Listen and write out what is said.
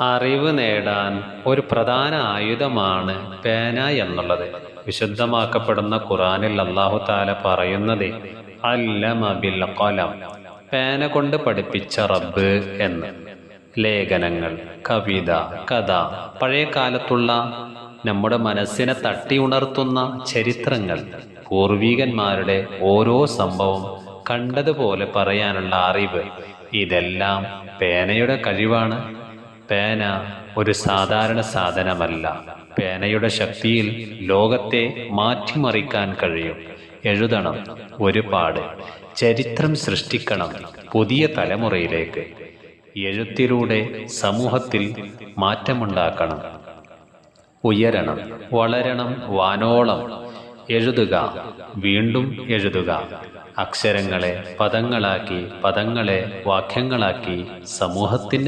അറിവ് നേടാൻ ഒരു പ്രധാന ആയുധമാണ് പേന എന്നുള്ളത്. വിശുദ്ധമാക്കപ്പെടുന്ന ഖുറാനിൽ അള്ളാഹു താല പറയുന്നത് അല്ലമബിൽ ഖലം പേന കൊണ്ട് പഠിപ്പിച്ച റബ്ബ് എന്ന്. ലേഖനങ്ങൾ കവിത കഥ പഴയ കാലത്തുള്ള നമ്മുടെ മനസ്സിനെ തട്ടി ഉണർത്തുന്ന ചരിത്രങ്ങൾ പൂർവീകന്മാരുടെ ഓരോ സംഭവം കണ്ടതുപോലെ പറയാനുള്ള അറിവ് ഇതെല്ലാം പേനയുടെ കഴിവാണ്. പേന ഒരു സാധാരണ സാധനമല്ല. പേനയുടെ ശക്തിയിൽ ലോകത്തെ മാറ്റിമറിക്കാൻ കഴിയും. എഴുതണം ഒരുപാട് ചരിത്രം സൃഷ്ടിക്കണം പുതിയ തലമുറയിലേക്ക്. എഴുത്തിലൂടെ സമൂഹത്തിൽ മാറ്റമുണ്ടാക്കണം. ഉയരണം വളരണം വാനോളം. എഴുതുക വീണ്ടും എഴുതുക. അക്ഷരങ്ങളെ പദങ്ങളാക്കി പദങ്ങളെ വാക്യങ്ങളാക്കി സമൂഹത്തിന്